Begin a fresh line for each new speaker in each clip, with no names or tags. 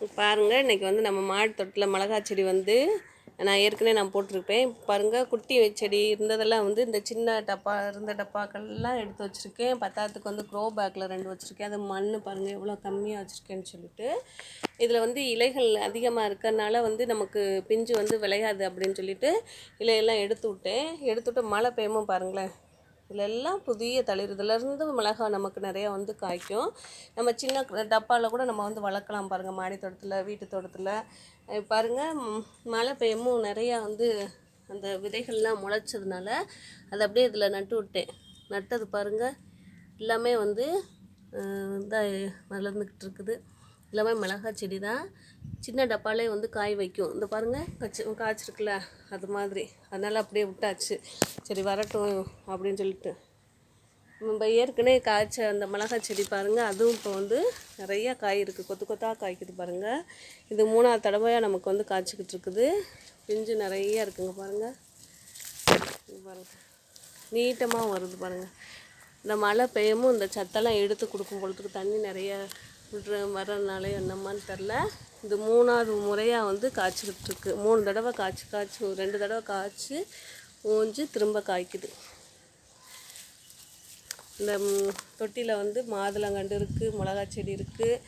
பாருங்கள் இன்றைக்கி வந்து நம்ம மாடி தோட்டத்தில் மிளகா செடி வந்து நான் ஏற்கனவே நான் போட்டிருப்பேன். பாருங்கள் குட்டி செடி இருந்ததெல்லாம் வந்து இந்த சின்ன டப்பா இருந்த டப்பாக்கள்லாம் எடுத்து வச்சுருக்கேன். பத்தாத்துக்கு வந்து க்ரோ பேக்கில் ரெண்டு வச்சுருக்கேன். அது மண் பாருங்கள் எவ்வளோ கம்மியாக வச்சுருக்கேன்னு சொல்லிட்டு. இதில் வந்து இலைகள் அதிகமாக இருக்கறனால வந்து நமக்கு பிஞ்சு வந்து விளையாது அப்படின்னு சொல்லிட்டு இலையெல்லாம் எடுத்து விட்டேன். எடுத்து விட்டு மழை பெய்யுமோ பாருங்களேன் இதில் எல்லாம் புதிய தளிர் இதுலேருந்து மிளகாய் நமக்கு நிறையா வந்து காய்க்கும். நம்ம சின்ன டப்பாவில் கூட நம்ம வந்து வளர்க்கலாம் பாருங்கள் மாடி தோட்டத்தில் வீட்டு தோட்டத்தில். பாருங்கள் மழை பெய்யமும் நிறையா வந்து அந்த விதைகள்லாம் முளைச்சதுனால அதை அப்படியே இதில் நட்டு விட்டேன். நட்டது பாருங்கள் எல்லாமே வந்து இதாக வளர்ந்துக்கிட்டு இருக்குது. எல்லாமே மிளகாய் செடி தான் சின்ன டப்பாலே வந்து காய் வைக்கும். இந்த பாருங்கள் காய்ச்சி காய்ச்சிருக்குல்ல அது மாதிரி. அதனால் அப்படியே விட்டாச்சு. சரி வரட்டும் அப்படின்னு சொல்லிட்டு. நம்ம ஏற்கனவே காய்ச்ச அந்த மிளகாய் செடி பாருங்கள் அதுவும் இப்போ வந்து நிறையா காய் இருக்குது கொத்து கொத்தாக காய்க்குது பாருங்கள் இது மூணாவது தடவையாக நமக்கு வந்து காய்ச்சிக்கிட்டு இருக்குது. பிஞ்சு நிறையா இருக்குங்க பாருங்கள் பாருங்கள் நீட்டமாக வருது பாருங்கள் இந்த மழை பெய்யமும் இந்த சத்தெல்லாம் எடுத்து கொடுக்கும் பொழுதுக்கு தண்ணி நிறைய விட்ற வரனாலே என்னமான்னு தெரில. இது மூணாவது முறையாக வந்து காய்ச்சிக்கிட்டு இருக்கு மூணு தடவை காய்ச்சி காய்ச்சி ரெண்டு தடவை காய்ச்சி ஊஞ்சி திரும்ப காய்க்குது. இந்த தொட்டியில் வந்து மாதுளங்கண்டு இருக்குது மிளகா செடி இருக்குது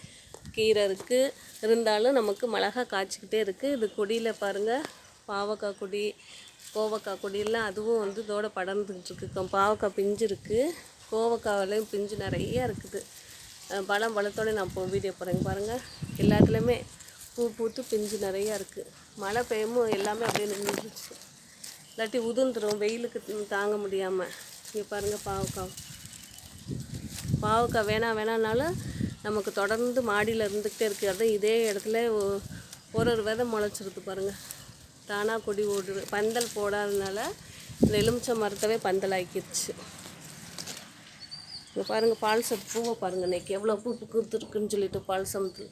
கீரை இருக்குது இருந்தாலும் நமக்கு மிளகா காய்ச்சிக்கிட்டே இருக்குது இது கொடியில் பாருங்கள் பாவக்காய் கொடி கோவக்காய் கொடியெல்லாம் அதுவும் வந்து இதோட படர்ந்துக்கிட்டு இருக்கு. பாவக்காய் பிஞ்சு இருக்குது கோவக்காவிலையும் பிஞ்சு நிறைய இருக்குது. பழம் பழத்தோடு நான் இப்போ வீடியோ போகிறேங்க பாருங்கள் எல்லாத்துலேயுமே பூ பூத்து பிஞ்சு நிறையா இருக்குது மழை பெய்யமும் எல்லாமே அப்படியே நின்றுச்சு இல்லாட்டி உதுந்துடும் வெயிலுக்கு தாங்க முடியாமல் இங்கே பாருங்கள் பாவக்காய். பாவக்காய் வேணாம் வேணாம்னாலும் நமக்கு தொடர்ந்து மாடியில் இருந்துக்கிட்டே இருக்குது அதுவும் இதே இடத்துல ஒ- ஒரு ஒரு விதை முளைச்சிருக்கு பாருங்கள் தானாக கொடி ஓடுது. பந்தல் போடாததுனால இந்த எலுமிச்சை மரத்தவே பந்தல் ஆக்கிடுச்சு இங்கே பாருங்கள் பால்சம் பூவை பாருங்கள் இன்னைக்கு எவ்வளோ பூ கொடுத்துருக்குன்னு சொல்லிட்டு பால்சமத்தில்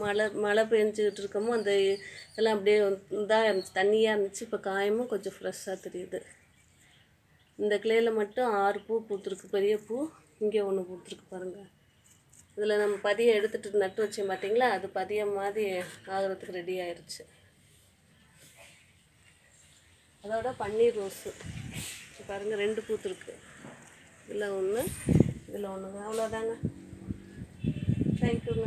மழை மழை பெஞ்சிக்கிட்டு இருக்கமோ அந்த இதெல்லாம் அப்படியே இதாக இருந்துச்சு தண்ணியாக இருந்துச்சு இப்போ காயமும் கொஞ்சம் ஃப்ரெஷ்ஷாக தெரியுது. இந்த கிளையில் மட்டும் ஆறு பூ பூத்துருக்கு பெரிய பூ. இங்கே ஒன்று பூத்துருக்கு பாருங்கள் இதில் நம்ம பதியை எடுத்துகிட்டு நட்டு வச்சேன் பார்த்தீங்களா அது பதியம் மாதிரி ஆகிறதுக்கு ரெடி ஆயிடுச்சு அதோட பன்னீர் ரோஸு. பாருங்கள் ரெண்டு பூத்துருக்கு. இதில் ஒன்று இதில் ஒன்றுங்க அவ்வளோதாங்க. தேங்க்யூங்க